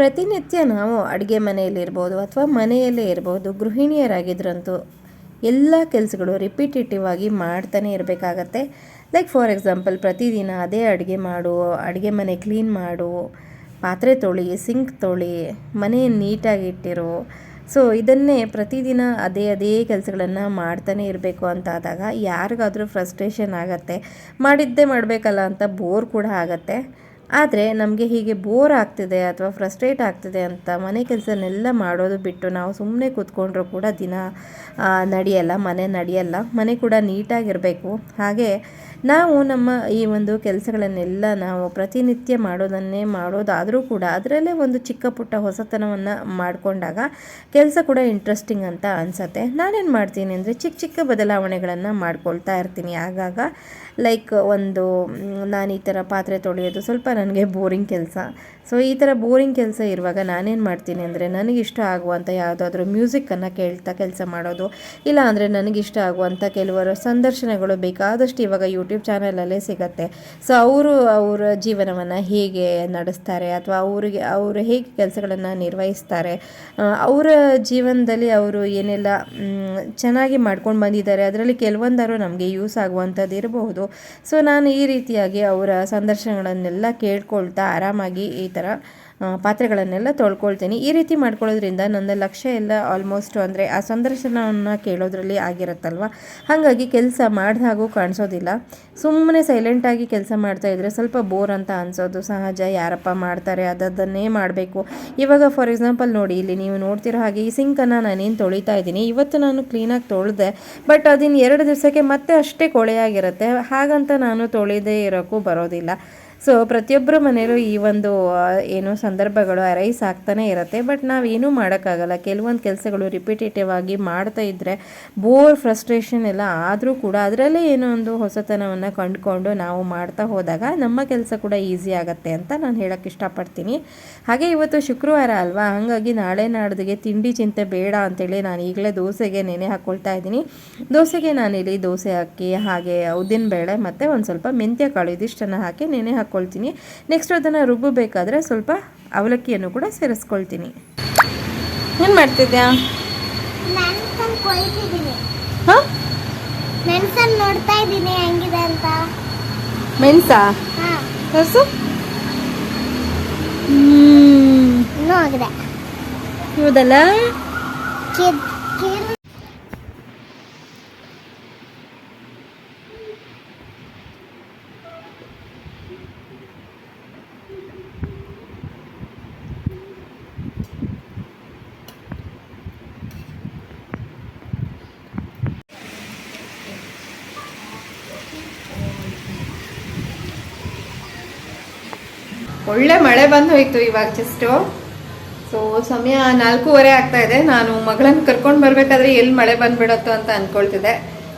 ಪ್ರತಿನಿತ್ಯ ನಾವು ಅಡುಗೆ ಮನೆಯಲ್ಲಿರ್ಬೋದು ಅಥವಾ ಮನೆಯಲ್ಲೇ ಇರ್ಬೋದು, ಗೃಹಿಣಿಯರಾಗಿದ್ರಂತೂ ಎಲ್ಲ ಕೆಲಸಗಳು ರಿಪಿಟೇಟಿವ್ ಆಗಿ ಮಾಡ್ತಾನೆ ಇರಬೇಕಾಗತ್ತೆ. ಲೈಕ್ ಫಾರ್ ಎಕ್ಸಾಂಪಲ್ ಪ್ರತಿದಿನ ಅದೇ ಅಡುಗೆ ಮಾಡು, ಅಡುಗೆ ಮನೆ ಕ್ಲೀನ್ ಮಾಡು, ಪಾತ್ರೆ ತೊಳಿ ಸಿಂಕ್ ತೊಳಿ ಮನೆಯನ್ನು ನೀಟಾಗಿ ಇಟ್ಟಿರು. ಸೊ ಇದನ್ನೇ ಪ್ರತಿದಿನ ಅದೇ ಅದೇ ಕೆಲಸಗಳನ್ನು ಮಾಡ್ತಾನೆ ಇರಬೇಕು ಅಂತ ಆದಾಗ ಯಾರಿಗಾದರೂ ಫ್ರಸ್ಟ್ರೇಷನ್ ಆಗತ್ತೆ. ಮಾಡಿದ್ದೇ ಮಾಡಬೇಕಲ್ಲ ಅಂತ ಬೋರ್ ಕೂಡ ಆಗತ್ತೆ. ಆದರೆ ನಮಗೆ ಹೀಗೆ ಬೋರ್ ಆಗ್ತಿದೆ ಅಥವಾ ಫ್ರಸ್ಟ್ರೇಟ್ ಆಗ್ತಿದೆ ಅಂತ ಮನೆ ಕೆಲಸನೆಲ್ಲ ಮಾಡೋದು ಬಿಟ್ಟು ನಾವು ಸುಮ್ಮನೆ ಕೂತ್ಕೊಂಡ್ರೂ ಕೂಡ ದಿನ ನಡೆಯಲ್ಲ, ಮನೆ ನಡೆಯಲ್ಲ, ಮನೆ ಕೂಡ ನೀಟಾಗಿರಬೇಕು. ಹಾಗೆ ನಾವು ನಮ್ಮ ಈ ಒಂದು ಕೆಲಸಗಳನ್ನೆಲ್ಲ ನಾವು ಪ್ರತಿನಿತ್ಯ ಮಾಡೋದನ್ನೇ ಮಾಡೋದಾದರೂ ಕೂಡ ಅದರಲ್ಲೇ ಒಂದು ಚಿಕ್ಕ ಪುಟ್ಟ ಹೊಸತನವನ್ನು ಮಾಡಿಕೊಂಡಾಗ ಕೆಲಸ ಕೂಡ ಇಂಟ್ರೆಸ್ಟಿಂಗ್ ಅಂತ ಅನಿಸತ್ತೆ. ನಾನೇನು ಮಾಡ್ತೀನಿ ಅಂದರೆ ಚಿಕ್ಕ ಚಿಕ್ಕ ಬದಲಾವಣೆಗಳನ್ನು ಮಾಡ್ಕೊಳ್ತಾ ಇರ್ತೀನಿ. ಆಗಾಗ ಲೈಕ್ ಒಂದು ನಾನು ಈ ಥರ ಪಾತ್ರೆ ತೊಳೆಯೋದು ಸ್ವಲ್ಪ ನನಗೆ ಬೋರಿಂಗ್ ಕೆಲಸ. ಸೊ ಈ ಥರ ಬೋರಿಂಗ್ ಕೆಲಸ ಇರುವಾಗ ನಾನೇನು ಮಾಡ್ತೀನಿ ಅಂದರೆ ನನಗಿಷ್ಟ ಆಗುವಂಥ ಯಾವುದಾದ್ರೂ ಮ್ಯೂಸಿಕ್ಕನ್ನು ಕೇಳ್ತಾ ಕೆಲಸ ಮಾಡೋದು, ಇಲ್ಲ ಅಂದರೆ ನನಗಿಷ್ಟ ಆಗುವಂಥ ಕೆಲವರು ಸಂದರ್ಶನಗಳು ಬೇಕಾದಷ್ಟು ಇವಾಗ ಯೂಟ್ಯೂಬ್ ಚಾನಲಲ್ಲೇ ಸಿಗತ್ತೆ. ಸೊ ಅವರು ಅವರ ಜೀವನವನ್ನು ಹೇಗೆ ನಡೆಸ್ತಾರೆ ಅಥವಾ ಅವರಿಗೆ, ಅವರು ಹೇಗೆ ಕೆಲಸಗಳನ್ನು ನಿರ್ವಹಿಸ್ತಾರೆ ಅವರ ಜೀವನದಲ್ಲಿ ಅವರು ಏನೆಲ್ಲ ಚೆನ್ನಾಗಿ ಮಾಡ್ಕೊಂಡು ಬಂದಿದ್ದಾರೆ, ಅದರಲ್ಲಿ ಕೆಲವೊಂದಾರು ನಮಗೆ ಯೂಸ್ ಆಗುವಂಥದ್ದು ಇರಬಹುದು. ಸೊ ನಾನು ಈ ರೀತಿಯಾಗಿ ಅವರ ಸಂದರ್ಶನಗಳನ್ನೆಲ್ಲ ಕೇಳ್ಕೊಳ್ತಾ ಆರಾಮಾಗಿ ಥರ ಪಾತ್ರೆಗಳನ್ನೆಲ್ಲ ತೊಳ್ಕೊಳ್ತೀನಿ. ಈ ರೀತಿ ಮಾಡ್ಕೊಳ್ಳೋದ್ರಿಂದ ನನ್ನ ಲಕ್ಷ್ಯ ಎಲ್ಲ ಆಲ್ಮೋಸ್ಟ್ ಅಂದರೆ ಆ ಸಂದರ್ಶನವನ್ನು ಕೇಳೋದ್ರಲ್ಲಿ ಆಗಿರುತ್ತಲ್ವ? ಹಾಗಾಗಿ ಕೆಲಸ ಮಾಡಿದ ಹಾಗೂ ಕಾಣಿಸೋದಿಲ್ಲ. ಸುಮ್ಮನೆ ಸೈಲೆಂಟಾಗಿ ಕೆಲಸ ಮಾಡ್ತಾ ಇದ್ರೆ ಸ್ವಲ್ಪ ಬೋರ್ ಅಂತ ಅನ್ಸೋದು. ಸಹಜ, ಯಾರಪ್ಪ ಮಾಡ್ತಾರೆ ಅದನ್ನೇ ಮಾಡಬೇಕು. ಇವಾಗ ಫಾರ್ ಎಕ್ಸಾಂಪಲ್ ನೋಡಿ, ಇಲ್ಲಿ ನೀವು ನೋಡ್ತಿರೋ ಹಾಗೆ ಈ ಸಿಂಕನ್ನು ನಾನೇನು ತೊಳಿತಾ ಇದ್ದೀನಿ. ಇವತ್ತು ನಾನು ಕ್ಲೀನಾಗಿ ತೊಳೆದೆ ಬಟ್ ಅದಿನ್ನು ಎರಡು ದಿವಸಕ್ಕೆ ಮತ್ತೆ ಅಷ್ಟೇ ಕೊಳೆಯಾಗಿರುತ್ತೆ ಹಾಗಂತ ನಾನು ತೊಳೆದೇ ಇರೋಕ್ಕೂ ಬರೋದಿಲ್ಲ. ಸೊ ಪ್ರತಿಯೊಬ್ಬರ ಮನೆಯಲ್ಲೂ ಈ ಒಂದು ಏನು ಸಂದರ್ಭಗಳು ಅರೈಸ್ ಆಗ್ತಾನೆ ಇರುತ್ತೆ. ಬಟ್ ನಾವೇನೂ ಮಾಡೋಕ್ಕಾಗಲ್ಲ. ಕೆಲವೊಂದು ಕೆಲಸಗಳು ರಿಪಿಟೇಟಿವ್ ಆಗಿ ಮಾಡ್ತಾ ಇದ್ದರೆ ಬೋರ್ ಫ್ರಸ್ಟ್ರೇಷನ್ ಎಲ್ಲ ಆದರೂ ಕೂಡ ಅದರಲ್ಲೇ ಏನೋ ಒಂದು ಹೊಸತನವನ್ನು ಕಂಡುಕೊಂಡು ನಾವು ಮಾಡ್ತಾ ಹೋದಾಗ ನಮ್ಮ ಕೆಲಸ ಕೂಡ ಈಸಿ ಆಗುತ್ತೆ ಅಂತ ನಾನು ಹೇಳೋಕ್ಕೆ ಇಷ್ಟಪಡ್ತೀನಿ. ಹಾಗೆ ಇವತ್ತು ಶುಕ್ರವಾರ ಅಲ್ವಾ? ಹಾಗಾಗಿ ನಾಳೆ ನಾಡ್ದಿಗೆ ತಿಂಡಿ ಚಿಂತೆ ಬೇಡ ಅಂತೇಳಿ ನಾನು ಈಗಲೇ ದೋಸೆಗೆ ನೆನೆ ಹಾಕ್ಕೊಳ್ತಾ ಇದ್ದೀನಿ. ದೋಸೆಗೆ ನಾನಿಲ್ಲಿ ದೋಸೆ ಹಾಕಿ ಹಾಗೆ ಉದ್ದಿನಬೇಳೆ ಮತ್ತು ಒಂದು ಸ್ವಲ್ಪ ಮೆಂತ್ಯ ಕಾಳು ಇದಿಷ್ಟನ್ನು ಹಾಕಿ ನೆನೆ ಹಾಕ್ಕೊಳ್ತೀನಿ ನೆಕ್ಸ್ಟ್ ಅದನ್ನು ರುಬ್ಬಬೇಕಾದ್ರೆ ಸ್ವಲ್ಪ ಅವಲಕ್ಕಿಯನ್ನು ಕೂಡ ಸೇರಿಸ್ಕೊಳ್ತೀನಿ. ಏನು ಮಾಡ್ತಿದ್ಯಾ? ಮೆಣಸನ್ ಕೊಯ್ತಿದ್ದೀನಿ. ಹಾಂ? ಮೆಣಸನ್ ನೋಡ್ತಾ ಇದ್ದೀನಿ ಹೆಂಗಿದೆ ಅಂತ. ಮೆಣಸಾ ತೋರಿಸು ಇನ್ನೂ ಆಗಿದೆ. ಹೌದಲ್ಲ ಒಳ್ಳೆ ಮಳೆ ಬಂದು ಹೋಯ್ತು ಇವಾಗ ಜಸ್ಟು ಸೊ ಸಮಯ ನಾಲ್ಕೂವರೆ ಆಗ್ತಾ ಇದೆ. ನಾನು ಮಗಳನ್ನ ಕರ್ಕೊಂಡು ಬರ್ಬೇಕಾದ್ರೆ ಎಲ್ಲಿ ಮಳೆ ಬಂದ್ಬಿಡತ್ತೋ ಅಂತ ಅನ್ಕೊಳ್ತಿದ್ದೆ.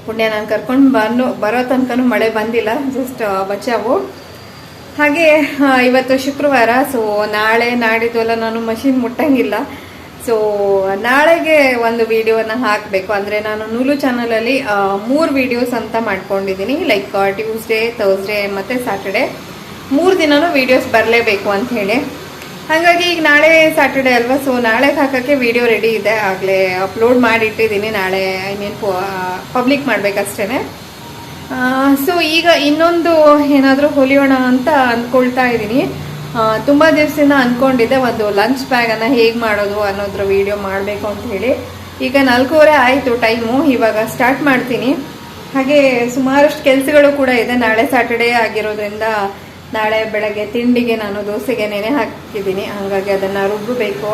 ಪುಣ್ಯ ನಾನು ಕರ್ಕೊಂಡು ಬಂದು, ಬರೋ ತನಕನೂ ಮಳೆ ಬಂದಿಲ್ಲ ಜಸ್ಟ್ ಬಚಾವು. ಹಾಗೆ ಇವತ್ತು ಶುಕ್ರವಾರ ಸೊ ನಾಳೆ ನಾಡಿದ್ದು ಎಲ್ಲ ನಾನು ಮಷಿನ್ ಮುಟ್ಟಂಗಿಲ್ಲ. ಸೊ ನಾಳೆಗೆ ಒಂದು ವಿಡಿಯೋನ ಹಾಕಬೇಕು. ಅಂದರೆ ನಾನು ನೂಲು ಚಾನಲಲ್ಲಿ ಮೂರು ವಿಡಿಯೋಸ್ ಅಂತ ಮಾಡ್ಕೊಂಡಿದ್ದೀನಿ. ಲೈಕ್ ಟ್ಯೂಸ್ಡೇ ಥರ್ಸ್ಡೇ ಮತ್ತು ಸ್ಯಾಟರ್ಡೇ ಮೂರು ದಿನವೂ ವೀಡಿಯೋಸ್ ಬರಲೇಬೇಕು ಅಂತ ಹೇಳಿ. ಹಾಗಾಗಿ ಈಗ ನಾಳೆ ಸ್ಯಾಟರ್ಡೇ ಅಲ್ವಾ ಸೊ ನಾಳೆಗೆ ಹಾಕೋಕ್ಕೆ ವೀಡಿಯೋ ರೆಡಿ ಇದೆ. ಆಗಲೇ ಅಪ್ಲೋಡ್ ಮಾಡಿಟ್ಟಿದ್ದೀನಿ ನಾಳೆ ಐ ಮೀನ್ ಪಬ್ಲಿಕ್ ಮಾಡಬೇಕಷ್ಟೇ ಸೊ ಈಗ ಇನ್ನೊಂದು ಏನಾದರೂ ಹೊಲಿಯೋಣ ಅಂತ ಅಂದ್ಕೊಳ್ತಾ ಇದ್ದೀನಿ ತುಂಬ ದಿವಸದಿಂದ ಅಂದ್ಕೊಂಡಿದ್ದೆ ಒಂದು ಲಂಚ್ ಬ್ಯಾಗನ್ನು ಹೇಗೆ ಮಾಡೋದು ಅನ್ನೋದ್ರ ವಿಡಿಯೋ ಮಾಡಬೇಕು ಅಂತ ಹೇಳಿ. ಈಗ ನಾಲ್ಕೂವರೆ ಆಯಿತು ಟೈಮು, ಇವಾಗ ಸ್ಟಾರ್ಟ್ ಮಾಡ್ತೀನಿ. ಹಾಗೆ ಸುಮಾರಷ್ಟು ಕೆಲಸಗಳು ಕೂಡ ಇದೆ. ನಾಳೆ ಸ್ಯಾಟರ್ಡೇ ಆಗಿರೋದ್ರಿಂದ ನಾಳೆ ಬೆಳಗ್ಗೆ ತಿಂಡಿಗೆ ನಾನು ದೋಸೆಗೆ ನೆನೆ ಹಾಕಿದ್ದೀನಿ. ಹಾಗಾಗಿ ಅದನ್ನು ರುಬ್ಬಬೇಕು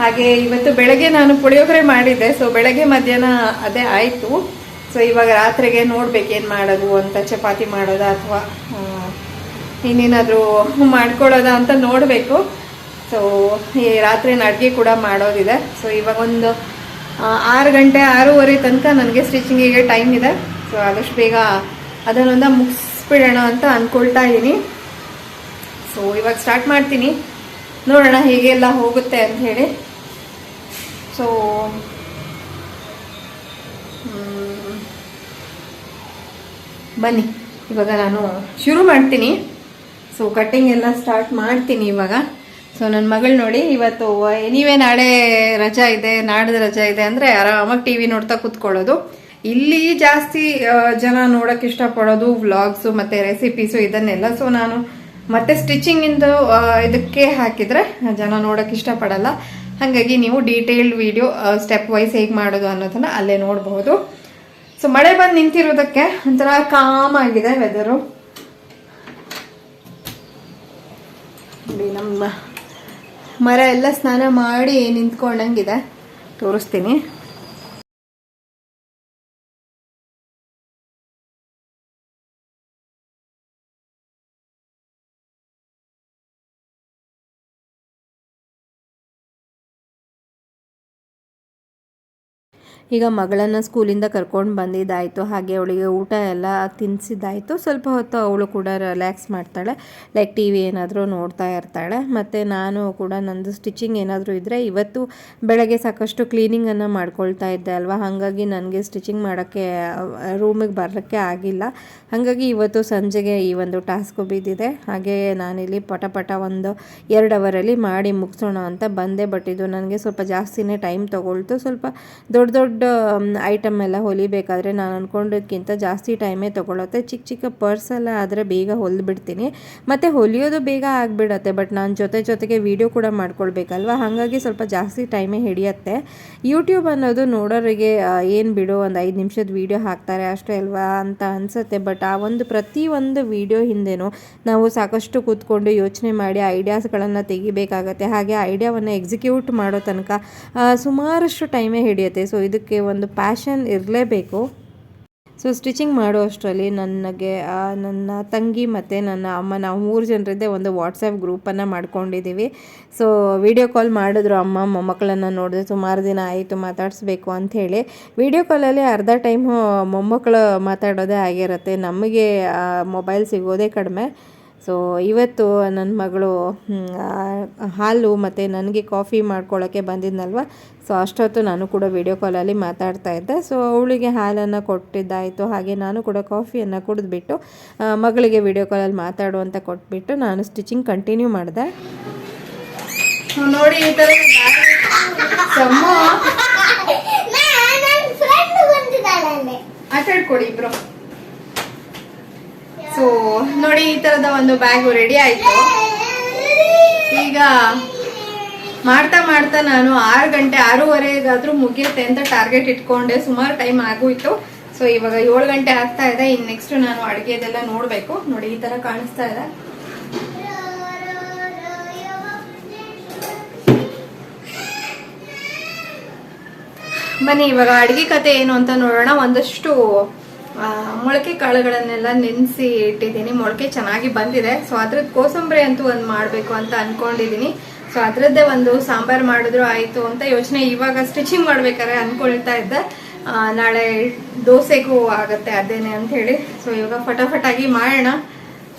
ಹಾಗೆ ಇವತ್ತು ಬೆಳಗ್ಗೆ ನಾನು ಪುಳಿಯೋಗರೆ ಮಾಡಿದ್ದೆ. ಸೊ ಬೆಳಗ್ಗೆ ಮಧ್ಯಾಹ್ನ ಅದೇ ಆಯಿತು. ಸೊ ಇವಾಗ ರಾತ್ರಿಗೆ ನೋಡ್ಬೇಕು ಏನು ಮಾಡೋದು ಅಂತ, ಚಪಾತಿ ಮಾಡೋದಾ ಅಥವಾ ಇನ್ನೇನಾದರೂ ಮಾಡ್ಕೊಳ್ಳೋದಾ ಅಂತ ನೋಡಬೇಕು. ಸೊ ಈ ರಾತ್ರಿ ಅಡುಗೆ ಕೂಡ ಮಾಡೋದಿದೆ. ಸೊ ಇವಾಗ ಒಂದು ಆರು ಗಂಟೆ, ಆರೂವರೆ ತನಕ ನನಗೆ ಸ್ಟಿಚಿಂಗಿಗೆ ಟೈಮ್ ಇದೆ. ಸೊ ಆದಷ್ಟು ಬೇಗ ಅದನ್ನೊಂದ ಮುಗಿಸ್ಬಿಡೋಣ ಅಂತ ಅಂದ್ಕೊಳ್ತಾ ಇದ್ದೀನಿ. ಸೊ ಇವಾಗ ಸ್ಟಾರ್ಟ್ ಮಾಡ್ತೀನಿ. ನೋಡೋಣ ಹೇಗೆಲ್ಲ ಹೋಗುತ್ತೆ ಅಂತ ಹೇಳಿ. ಸೊ ಬನ್ನಿ. ಇವಾಗ ನಾನು ಶುರು ಮಾಡ್ತೀನಿ. ಸೊ ಕಟ್ಟಿಂಗ್ ಎಲ್ಲ ಸ್ಟಾರ್ಟ್ ಮಾಡ್ತೀನಿ ಇವಾಗ. ಸೊ ನನ್ನ ಮಗಳು ನೋಡಿ, ಇವತ್ತು ಎನಿವೇ ನಾಳೆ ರಜಾ ಇದೆ, ನಾಡ್ದು ರಜಾ ಇದೆ ಅಂದರೆ ಆರಾಮಾಗಿ ಟಿ ವಿ ನೋಡ್ತಾ ಕೂತ್ಕೊಳ್ಳೋದು. ಇಲ್ಲಿ ಜಾಸ್ತಿ ಜನ ನೋಡೋಕ್ಕೆ ಇಷ್ಟಪಡೋದು ವ್ಲಾಗ್ಸು ಮತ್ತು ರೆಸಿಪೀಸು ಇದನ್ನೆಲ್ಲ. ಸೊ ನಾನು ಮತ್ತೆ ಸ್ಟಿಚಿಂಗಿಂದು ಇದಕ್ಕೆ ಹಾಕಿದರೆ ಜನ ನೋಡೋಕೆ ಇಷ್ಟಪಡಲ್ಲ. ಹಾಗಾಗಿ ನೀವು ಡೀಟೇಲ್ಡ್ ವಿಡಿಯೋ ಸ್ಟೆಪ್ ವೈಸ್ ಹೇಗೆ ಮಾಡೋದು ಅನ್ನೋದನ್ನು ಅಲ್ಲೇ ನೋಡಬಹುದು ಸೊ ಮಳೆ ಬಂದು ನಿಂತಿರೋದಕ್ಕೆ ಒಂಥರ ಕಾಮ್ ಆಗಿದೆ ವೆದರು ನಮ್ಮ ಮರ ಎಲ್ಲ ಸ್ನಾನ ಮಾಡಿ ನಿಂತ್ಕೊಂಡಂಗಿದೆ. ತೋರಿಸ್ತೀನಿ. ಈಗ ಮಗಳನ್ನು ಸ್ಕೂಲಿಂದ ಕರ್ಕೊಂಡು ಬಂದಿದ್ದಾಯಿತು. ಹಾಗೆ ಅವಳಿಗೆ ಊಟ ಎಲ್ಲ ತಿನ್ನಿಸಿದ್ದಾಯಿತು ಸ್ವಲ್ಪ ಹೊತ್ತು ಅವಳು ಕೂಡ ರಿಲ್ಯಾಕ್ಸ್ ಮಾಡ್ತಾಳೆ. ಲೈಕ್ ಟಿ ವಿ ಏನಾದರೂ ನೋಡ್ತಾ ಇರ್ತಾಳೆ. ಮತ್ತು ನಾನು ಕೂಡ ನಂದು ಸ್ಟಿಚಿಂಗ್ ಏನಾದರೂ ಇದ್ದರೆ ಇವತ್ತು ಬೆಳಗ್ಗೆ ಸಾಕಷ್ಟು ಕ್ಲೀನಿಂಗನ್ನು ಮಾಡ್ಕೊಳ್ತಾ ಇದ್ದೆ ಅಲ್ವಾ? ಹಾಗಾಗಿ ನನಗೆ ಸ್ಟಿಚಿಂಗ್ ಮಾಡೋಕ್ಕೆ ರೂಮಿಗೆ ಬರೋಕ್ಕೆ ಆಗಿಲ್ಲ. ಹಾಗಾಗಿ ಇವತ್ತು ಸಂಜೆಗೆ ಈ ಒಂದು ಟಾಸ್ಕು ಬಿದ್ದಿದೆ. ಹಾಗೆ ನಾನಿಲ್ಲಿ ಪಟ ಪಟ ಒಂದು ಎರಡು ಅವರಲ್ಲಿ ಮಾಡಿ ಮುಗಿಸೋಣ ಅಂತ ಬಂದೆ. ಬಟ್ ಇದು ನನಗೆ ಸ್ವಲ್ಪ ಜಾಸ್ತಿನೇ ಟೈಮ್ ತೊಗೊಳ್ತು. ಸ್ವಲ್ಪ ದೊಡ್ಡ ದೊಡ್ಡ ಐಟಮ್ ಎಲ್ಲ ಹೊಲಿಬೇಕಾದ್ರೆ ನಾನು ಅಂದ್ಕೊಂಡಕ್ಕಿಂತ ಜಾಸ್ತಿ ಟೈಮೇ ತೊಗೊಳುತ್ತೆ. ಚಿಕ್ಕ ಚಿಕ್ಕ ಪರ್ಸ್ ಎಲ್ಲ ಆದರೆ ಬೇಗ ಹೊಲಿದ್ಬಿಡ್ತೀನಿ. ಮತ್ತು ಹೊಲಿಯೋದು ಬೇಗ ಆಗಿಬಿಡತ್ತೆ ಬಟ್ ನಾನು ಜೊತೆ ಜೊತೆಗೆ ವೀಡಿಯೋ ಕೂಡ ಮಾಡ್ಕೊಳ್ಬೇಕಲ್ವ? ಹಾಗಾಗಿ ಸ್ವಲ್ಪ ಜಾಸ್ತಿ ಟೈಮೇ ಹಿಡಿಯತ್ತೆ. ಯೂಟ್ಯೂಬ್ ಅನ್ನೋದು ನೋಡೋರಿಗೆ ಏನು ಬಿಡು, ಒಂದು ಐದು ನಿಮಿಷದ ವೀಡಿಯೋ ಹಾಕ್ತಾರೆ ಅಷ್ಟೇ ಅಲ್ವಾ ಅಂತ ಅನಿಸುತ್ತೆ. ಬಟ್ ಆ ಒಂದು ಪ್ರತಿ ಒಂದು ವೀಡಿಯೋ ಹಿಂದೆನೂ ನಾವು ಸಾಕಷ್ಟು ಕೂತ್ಕೊಂಡು ಯೋಚನೆ ಮಾಡಿ ಐಡಿಯಾಸ್ಗಳನ್ನು ತೆಗಿಬೇಕಾಗತ್ತೆ. ಹಾಗೆ ಐಡಿಯಾವನ್ನು ಎಕ್ಸಿಕ್ಯೂಟ್ ಮಾಡೋ ತನಕ ಸುಮಾರಷ್ಟು ಟೈಮೇ ಹಿಡಿಯುತ್ತೆ. ಸೊ ಇದಕ್ಕೆ ಒಂದು ಪ್ಯಾಷನ್ ಇರಲೇಬೇಕು. ಸೊ ಸ್ಟಿಚಿಂಗ್ ಮಾಡೋ ಅಷ್ಟರಲ್ಲಿ ನನಗೆ ನನ್ನ ತಂಗಿ ಮತ್ತು ನನ್ನ ಅಮ್ಮ, ನಾವು ಮೂರು ಜನರದ್ದೇ ಒಂದು ವಾಟ್ಸಪ್ ಗ್ರೂಪನ್ನು ಮಾಡ್ಕೊಂಡಿದ್ದೀವಿ ಸೊ ವಿಡಿಯೋ ಕಾಲ್ ಮಾಡಿದ್ರು ಅಮ್ಮ, ಮೊಮ್ಮಕ್ಕಳನ್ನು ನೋಡಿದೆ ಸುಮಾರು ದಿನ ಆಯಿತು ಮಾತಾಡಿಸ್ಬೇಕು ಅಂಥೇಳಿ ವಿಡಿಯೋ ಕಾಲಲ್ಲಿ ಅರ್ಧ ಟೈಮು ಮೊಮ್ಮಕ್ಕಳು ಮಾತಾಡೋದೇ ಆಗಿರುತ್ತೆ. ನಮಗೆ ಮೊಬೈಲ್ ಸಿಗೋದೇ ಕಡಿಮೆ. ಸೊ ಇವತ್ತು ನನ್ನ ಮಗಳು ಹಾಲು ಮತ್ತು ನನಗೆ ಕಾಫಿ ಮಾಡ್ಕೊಳ್ಳೋಕ್ಕೆ ಬಂದಿದ್ನಲ್ವ? ಸೊ ಅಷ್ಟೊತ್ತು ನಾನು ಕೂಡ ವಿಡಿಯೋ ಕಾಲಲ್ಲಿ ಮಾತಾಡ್ತಾ ಇದ್ದೆ. ಸೊ ಅವಳಿಗೆ ಹಾಲನ್ನು ಕೊಟ್ಟಿದ್ದಾಯಿತು. ಹಾಗೆ ನಾನು ಕೂಡ ಕಾಫಿಯನ್ನು ಕುಡಿದ್ಬಿಟ್ಟು ಮಗಳಿಗೆ ವಿಡಿಯೋ ಕಾಲಲ್ಲಿ ಮಾತಾಡು ಅಂತ ಕೊಟ್ಬಿಟ್ಟು ನಾನು ಸ್ಟಿಚಿಂಗ್ ಕಂಟಿನ್ಯೂ ಮಾಡಿದೆ. ನೋಡಿ ಈ ಥರ ಇಬ್ರು ಸೊ ನೋಡಿ ಈ ತರದ ಒಂದು ಬ್ಯಾಗು ರೆಡಿ ಆಯ್ತು. ಈಗ ಮಾಡ್ತಾ ಮಾಡ್ತಾ ನಾನು ಆರು ಗಂಟೆ, ಆರೂವರೆಗಾದ್ರೂ ಮುಗಿಯುತ್ತೆ ಅಂತ ಟಾರ್ಗೆಟ್ ಇಟ್ಕೊಂಡೆ. ಸುಮಾರು ಟೈಮ್ ಆಗೋಯ್ತು. ಸೊ ಇವಾಗ ಏಳು ಗಂಟೆ ಆಗ್ತಾ ಇದೆ. ಇನ್ನು ನೆಕ್ಸ್ಟ್ ನಾನು ಅಡುಗೆದೆಲ್ಲ ನೋಡಬೇಕು. ನೋಡಿ, ಈ ಥರ ಕಾಣಿಸ್ತಾ ಇದೆ. ಬನ್ನಿ, ಇವಾಗ ಅಡುಗೆ ಕತೆ ಏನು ಅಂತ ನೋಡೋಣ. ಒಂದಷ್ಟು ಮೊಳಕೆ ಕಾಳುಗಳನ್ನೆಲ್ಲ ನೆನೆಸಿ ಇಟ್ಟಿದ್ದೀನಿ. ಮೊಳಕೆ ಚೆನ್ನಾಗಿ ಬಂದಿದೆ. ಸೊ ಅದ್ರದ್ದು ಕೋಸಂಬರಿ ಅಂತೂ ಒಂದು ಮಾಡಬೇಕು ಅಂತ ಅನ್ಕೊಂಡಿದ್ದೀನಿ ಸೊ ಅದರದ್ದೇ ಒಂದು ಸಾಂಬಾರು ಮಾಡಿದ್ರು ಆಯಿತು ಅಂತ ಯೋಚನೆ ಇವಾಗ ಸ್ಟಿಚಿಂಗ್ ಮಾಡ್ಬೇಕಾದ್ರೆ ಅನ್ಕೊಳ್ತಾ ಇದ್ದೆ. ನಾಳೆ ದೋಸೆಗೂ ಆಗತ್ತೆ ಅದೇನೆ ಅಂತ ಹೇಳಿ. ಸೊ ಇವಾಗ ಫಟಾಫಟಾಗಿ ಮಾಡೋಣ.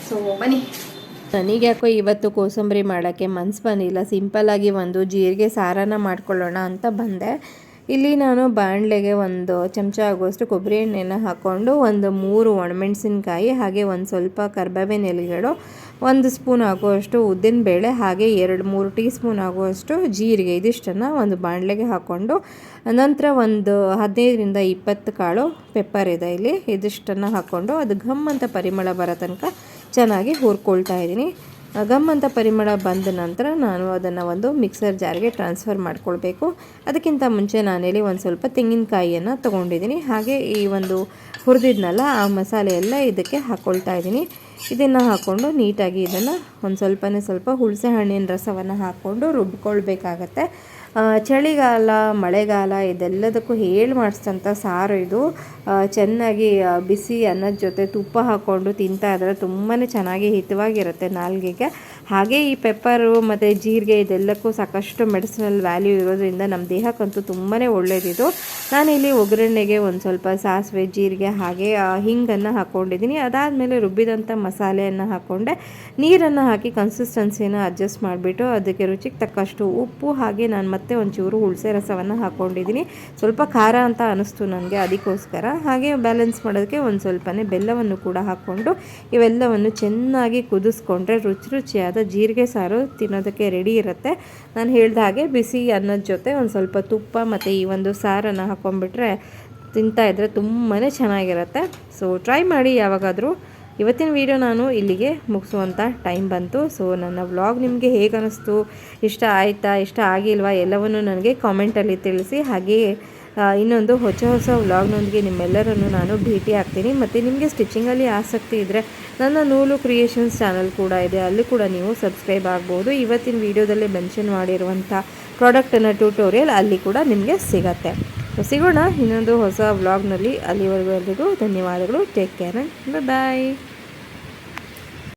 ಸೊ ಬನ್ನಿ. ನನಗೆ ಯಾಕೋ ಇವತ್ತು ಕೋಸಂಬರಿ ಮಾಡೋಕ್ಕೆ ಮನ್ಸು ಬಂದಿಲ್ಲ. ಸಿಂಪಲ್ಲಾಗಿ ಒಂದು ಜೀರಿಗೆ ಸಾರನ ಮಾಡ್ಕೊಳ್ಳೋಣ ಅಂತ ಬಂದೆ. ಇಲ್ಲಿ ನಾನು ಬಾಣಲೆಗೆ ಒಂದು ಚಮಚ ಆಗುವಷ್ಟು ಕೊಬ್ಬರಿ ಎಣ್ಣೆನ ಹಾಕ್ಕೊಂಡು ಒಂದು ಮೂರು ಒಣಮೆಣಸಿನ್ಕಾಯಿ, ಹಾಗೆ ಒಂದು ಸ್ವಲ್ಪ ಕರ್ಬೇವಿನ ಎಲೆಗಳು, ಒಂದು ಸ್ಪೂನ್ ಆಗುವಷ್ಟು ಉದ್ದಿನಬೇಳೆ ಹಾಗೆ ಎರಡು ಮೂರು ಟೀ ಸ್ಪೂನ್ ಆಗುವಷ್ಟು ಜೀರಿಗೆ. ಇದಿಷ್ಟನ್ನು ಒಂದು ಬಾಣಲೆಗೆ ಹಾಕ್ಕೊಂಡು ನಂತರ ಒಂದು ಹದಿನೈದರಿಂದ ಇಪ್ಪತ್ತು ಕಾಳು ಪೆಪ್ಪರ್ ಇದೆ ಇಲ್ಲಿ. ಇದಿಷ್ಟನ್ನು ಹಾಕ್ಕೊಂಡು ಅದು ಘಮ್ ಅಂತ ಪರಿಮಳ ಬರೋ ತನಕ ಚೆನ್ನಾಗಿ ಹುರ್ಕೊಳ್ತಾ ಇದ್ದೀನಿ. ಗಮ್ ಅಂತ ಪರಿಮಳ ಬಂದ ನಂತರ ನಾನು ಅದನ್ನು ಒಂದು ಮಿಕ್ಸರ್ ಜಾರ್ಗೆ ಟ್ರಾನ್ಸ್ಫರ್ ಮಾಡಿಕೊಳ್ಬೇಕು. ಅದಕ್ಕಿಂತ ಮುಂಚೆ ನಾನಿಲ್ಲಿ ಒಂದು ಸ್ವಲ್ಪ ತೆಂಗಿನಕಾಯಿಯನ್ನು ತೊಗೊಂಡಿದ್ದೀನಿ. ಹಾಗೆ ಈ ಒಂದು ಹುರಿದಿದ್ನಲ್ಲ, ಆ ಮಸಾಲೆ ಎಲ್ಲ ಇದಕ್ಕೆ ಹಾಕ್ಕೊಳ್ತಾ ಇದ್ದೀನಿ. ಇದನ್ನು ಹಾಕ್ಕೊಂಡು ನೀಟಾಗಿ ಇದನ್ನು ಒಂದು ಸ್ವಲ್ಪನೇ ಸ್ವಲ್ಪ ಹುಣಸೆ ಹಣ್ಣಿನ ರಸವನ್ನು ಹಾಕ್ಕೊಂಡು ರುಬ್ಕೊಳ್ಬೇಕಾಗತ್ತೆ. ಚಳಿಗಾಲ, ಮಳೆಗಾಲ ಇದೆಲ್ಲದಕ್ಕೂ ಹೇಳಿ ಮಾಡಿಸಿದಂಥ ಸಾರು ಇದು. ಚೆನ್ನಾಗಿ ಬಿಸಿ ಅನ್ನದ ಜೊತೆ ತುಪ್ಪ ಹಾಕ್ಕೊಂಡು ತಿಂತಾ ಇದ್ರೆ ತುಂಬಾ ಚೆನ್ನಾಗಿ ಹಿತವಾಗಿರುತ್ತೆ ನಾಲ್ಗೆಗೆ. ಹಾಗೆ ಈ ಪೆಪ್ಪರು ಮತ್ತು ಜೀರಿಗೆ ಇದೆಲ್ಲಕ್ಕೂ ಸಾಕಷ್ಟು ಮೆಡಿಸಿನಲ್ ವ್ಯಾಲ್ಯೂ ಇರೋದ್ರಿಂದ ನಮ್ಮ ದೇಹಕ್ಕಂತೂ ತುಂಬಾ ಒಳ್ಳೆಯದಿದು ನಾನಿಲ್ಲಿ ಒಗ್ಗರಣೆಗೆ ಒಂದು ಸ್ವಲ್ಪ ಸಾಸಿವೆ, ಜೀರಿಗೆ ಹಾಗೆ ಹಿಂಗನ್ನು ಹಾಕ್ಕೊಂಡಿದ್ದೀನಿ ಅದಾದಮೇಲೆ ರುಬ್ಬಿದಂಥ ಮಸಾಲೆಯನ್ನು ಹಾಕ್ಕೊಂಡೆ ನೀರನ್ನು ಹಾಕಿ ಕನ್ಸಿಸ್ಟೆನ್ಸಿನ ಅಡ್ಜಸ್ಟ್ ಮಾಡಿಬಿಟ್ಟು ಅದಕ್ಕೆ ರುಚಿಗೆ ತಕ್ಕಷ್ಟು ಉಪ್ಪು ಹಾಗೆ ನಾನು ಮತ್ತೆ ಒಂಚೂರು ಹುಳಸೆ ರಸವನ್ನು ಹಾಕ್ಕೊಂಡಿದ್ದೀನಿ ಸ್ವಲ್ಪ ಖಾರ ಅಂತ ಅನ್ನಿಸ್ತು ನನಗೆ ಅದಕ್ಕೋಸ್ಕರ. ಹಾಗೆ ಬ್ಯಾಲೆನ್ಸ್ ಮಾಡೋದಕ್ಕೆ ಒಂದು ಸ್ವಲ್ಪನೇ ಬೆಲ್ಲವನ್ನು ಕೂಡ ಹಾಕ್ಕೊಂಡು ಇವೆಲ್ಲವನ್ನು ಚೆನ್ನಾಗಿ ಕುದಿಸ್ಕೊಂಡ್ರೆ ರುಚಿ ರುಚಿಯಾದ ಜೀರಿಗೆ ಸಾರು ತಿನ್ನೋದಕ್ಕೆ ರೆಡಿ ಇರುತ್ತೆ. ನಾನು ಹೇಳ್ದ ಹಾಗೆ ಬಿಸಿ ಅನ್ನದ ಜೊತೆ ಒಂದು ಸ್ವಲ್ಪ ತುಪ್ಪ ಮತ್ತು ಈ ಒಂದು ಸಾರನ್ನು ಹಾಕ್ಕೊಂಡ್ಬಿಟ್ರೆ ತಿಂತಾ ಇದ್ದರೆ ತುಂಬಾ ಚೆನ್ನಾಗಿರುತ್ತೆ. ಸೊ ಟ್ರೈ ಮಾಡಿ ಯಾವಾಗಾದರೂ. ಇವತ್ತಿನ ವಿಡಿಯೋ ನಾನು ಇಲ್ಲಿಗೆ ಮುಗಿಸುವಂಥ ಟೈಮ್ ಬಂತು. ಸೊ ನನ್ನ ವ್ಲಾಗ್ ನಿಮಗೆ ಹೇಗೆ ಅನ್ನಿಸ್ತು ಇಷ್ಟ ಆಯಿತಾ? ಇಷ್ಟ ಆಗಿಲ್ವಾ? ಎಲ್ಲವನ್ನು ನನಗೆ ಕಾಮೆಂಟಲ್ಲಿ ತಿಳಿಸಿ. ಹಾಗೆಯೇ ಇನ್ನೊಂದು ಹೊಸ ಹೊಸ ವ್ಲಾಗ್ನೊಂದಿಗೆ ನಿಮ್ಮೆಲ್ಲರನ್ನು ನಾನು ಭೇಟಿ ಆಗ್ತೀನಿ. ಮತ್ತು ನಿಮಗೆ ಸ್ಟಿಚಿಂಗಲ್ಲಿ ಆಸಕ್ತಿ ಇದ್ದರೆ ನನ್ನ ನೂಲು ಕ್ರಿಯೇಷನ್ಸ್ ಚಾನಲ್ ಕೂಡ ಇದೆ. ಅಲ್ಲಿ ಕೂಡ ನೀವು ಸಬ್ಸ್ಕ್ರೈಬ್ ಆಗ್ಬೋದು. ಇವತ್ತಿನ ವೀಡಿಯೋದಲ್ಲೇ ಮೆನ್ಷನ್ ಮಾಡಿರುವಂಥ ಪ್ರಾಡಕ್ಟನ್ನು ಟ್ಯೂಟೋರಿಯಲ್ ಅಲ್ಲಿ ಕೂಡ ನಿಮಗೆ ಸಿಗತ್ತೆ. ಸಿಗೋಣ ಇನ್ನೊಂದು ಹೊಸ ವ್ಲಾಗ್ನಲ್ಲಿ ಅಲ್ಲಿವರೆಗೂ ಎಲ್ರಿಗೂ ಧನ್ಯವಾದಗಳು. Take care bye